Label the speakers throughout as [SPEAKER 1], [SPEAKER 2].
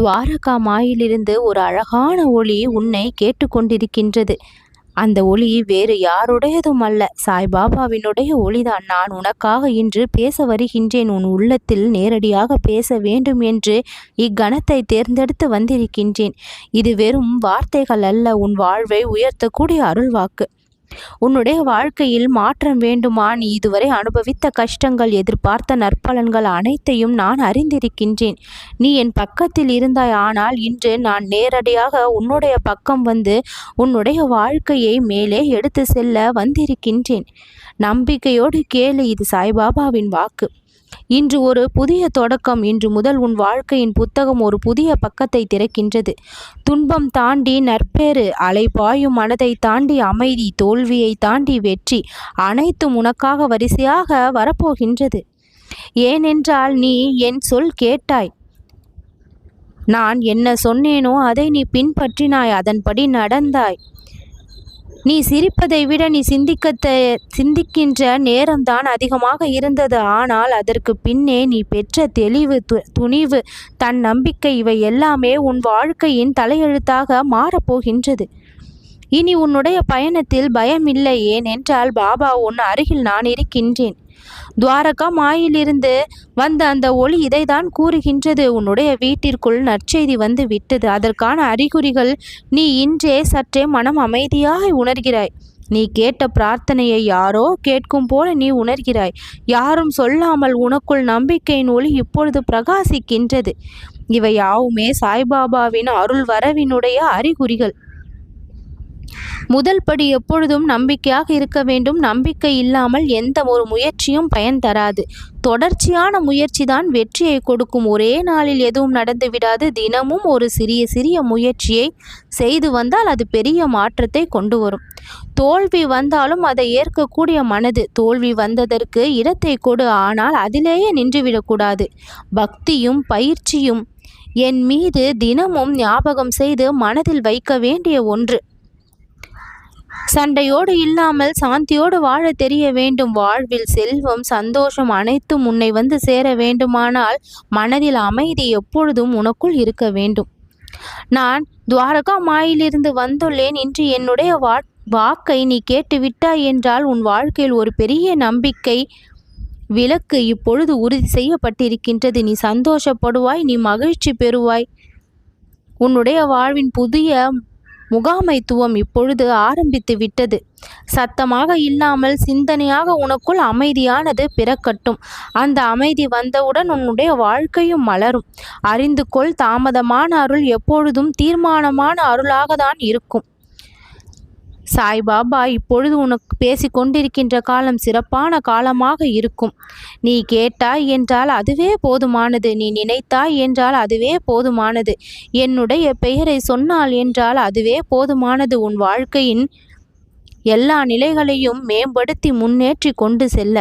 [SPEAKER 1] துவாரகா மாயிலிருந்து ஒரு அழகான ஒளி உன்னை கேட்டுக்கொண்டிருக்கின்றது. அந்த ஒளி வேறு யாருடையதும் அல்ல சாய்பாபாவினுடைய ஒளிதான். நான் உனக்காக இன்று பேச வருகின்றேன். உன் உள்ளத்தில் நேரடியாக பேச வேண்டும் என்று இக்கணத்தை தேர்ந்தெடுத்து வந்திருக்கின்றேன். இது வெறும் வார்த்தைகள் அல்ல. உன் வாழ்வை உயர்த்தக்கூடிய அருள்வாக்கு. உன்னுடைய வாழ்க்கையில் மாற்றம் வேண்டுமா? நீ இதுவரை அனுபவித்த கஷ்டங்கள் எதிர்பார்த்த நற்பலன்கள் அனைத்தையும் நான் அறிந்திருக்கின்றேன். நீ என் பக்கத்தில் இருந்தாய். ஆனால் இன்று நான் நேரடியாக உன்னுடைய பக்கம் வந்து உன்னுடைய வாழ்க்கையை மேலே எடுத்து செல்ல வந்திருக்கின்றேன். நம்பிக்கையோடு கேளு இது சாய்பாபாவின் வாக்கு. இன்று ஒரு புதிய தொடக்கம் இன்று முதல் உன் வாழ்க்கையின் புத்தகம் ஒரு புதிய பக்கத்தை திறக்கின்றது. துன்பம் தாண்டி நற்பேறு அலைபாயும் மனதை தாண்டி அமைதி தோல்வியை தாண்டி வெற்றி அனைத்தும் உனக்காக வரிசையாக வரப்போகின்றது. ஏனென்றால் நீ என் சொல் கேட்டாய். நான் என்ன சொன்னேனோ அதை நீ பின்பற்றினாய் அதன்படி நடந்தாய். நீ சிரிப்பதை விட நீ சிந்திக்கத்த சிந்திக்கின்ற நேரம்தான் அதிகமாக இருந்தது. ஆனால் அதற்கு பின்னே நீ பெற்ற தெளிவு து துணிவு தன் நம்பிக்கை இவை எல்லாமே உன் வாழ்க்கையின் தலையெழுத்தாக மாறப்போகின்றது. இனி உன்னுடைய பயணத்தில் பயமில்லை. ஏனென்றால் பாபா உன் அருகில் நான் இருக்கின்றேன். துவாரகா மாயிலிருந்து வந்த அந்த ஒளி இதைதான் கூறுகின்றது. உன்னுடைய வீட்டிற்குள் நற்செய்தி வந்து விட்டது. அதற்கான அறிகுறிகள் நீ இன்றே சற்றே மனம் அமைதியாய் உணர்கிறாய். நீ கேட்ட பிரார்த்தனையை யாரோ கேட்கும் போல நீ உணர்கிறாய். யாரும் சொல்லாமல் உனக்குள் நம்பிக்கையின் ஒளி இப்பொழுது பிரகாசிக்கின்றது. இவை யாவுமே சாய்பாபாவின் அருள் வரவினுடைய அறிகுறிகள். முதல் படி எப்பொழுதும் நம்பிக்கையாக இருக்க வேண்டும். நம்பிக்கை இல்லாமல் எந்த ஒரு முயற்சியும் பயன் தராது. தொடர்ச்சியான முயற்சி தான் வெற்றியை கொடுக்கும். ஒரே நாளில் எதுவும் நடந்து விடாது. தினமும் ஒரு சிறிய சிறிய முயற்சியை செய்து வந்தால் அது பெரிய மாற்றத்தை கொண்டு வரும். தோல்வி வந்தாலும் அதை ஏற்கக்கூடிய மனது. தோல்வி வந்ததற்கு இடத்தை கொடு. ஆனால் அதிலேயே நின்றுவிடக்கூடாது பக்தியும் பயிற்சியும் என் மீது தினமும் ஞாபகம் செய்து மனதில் வைக்க வேண்டிய ஒன்று. சண்டையோடு இல்லாமல் சாந்தியோடு வாழ தெரிய வேண்டும். வாழ்வில் செல்வம் சந்தோஷம் அனைத்தும் உன்னை வந்து சேர வேண்டுமானால் மனதில் அமைதி எப்பொழுதும் உனக்குள் இருக்க வேண்டும். நான் துவாரகா மாயிலிருந்து வந்துள்ளேன். இன்று என்னுடைய வா வாக்கை நீ கேட்டுவிட்டாய் என்றால் உன் வாழ்க்கையில் ஒரு பெரிய நம்பிக்கை விளக்கு இப்பொழுது உறுதி செய்யப்பட்டிருக்கின்றது. நீ சந்தோஷப்படுவாய் நீ மகிழ்ச்சி பெறுவாய். உன்னுடைய வாழ்வின் புதிய முகாமைத்துவம் இப்பொழுது ஆரம்பித்து விட்டது. சத்தமாக இல்லாமல் சிந்தனையாக உனக்குள் அமைதியானது பிறக்கட்டும். அந்த அமைதி வந்தவுடன் உன்னுடைய வாழ்க்கையும் மலரும். அறிந்து கொள் தாமதமான அருள் எப்பொழுதும் தீர்மானமான அருளாக தான் இருக்கும். சாய்பாபா இப்பொழுது உனக்கு பேசி கொண்டிருக்கின்ற காலம் சிறப்பான காலமாக இருக்கும். நீ கேட்டாய் என்றால் அதுவே போதுமானது. நீ நினைத்தாய் என்றால் அதுவே போதுமானது. என்னுடைய பெயரை சொன்னால் என்றால் அதுவே போதுமானது. உன் வாழ்க்கையின் எல்லா நிலைகளையும் மேம்படுத்தி முன்னேற்றி கொண்டு செல்ல.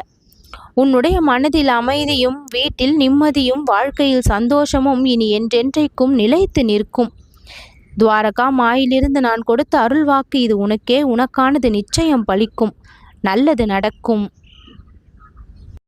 [SPEAKER 1] உன்னுடைய மனதில் அமைதியும் வீட்டில் நிம்மதியும் வாழ்க்கையில் சந்தோஷமும் இனி என்றென்றைக்கும் நிலைத்து நிற்கும். துவாரகா மாயிலிருந்து நான் கொடுத்த அருள்வாக்கு இது உனக்கே உனக்கானது நிச்சயம் பலிக்கும். நல்லது நடக்கும்.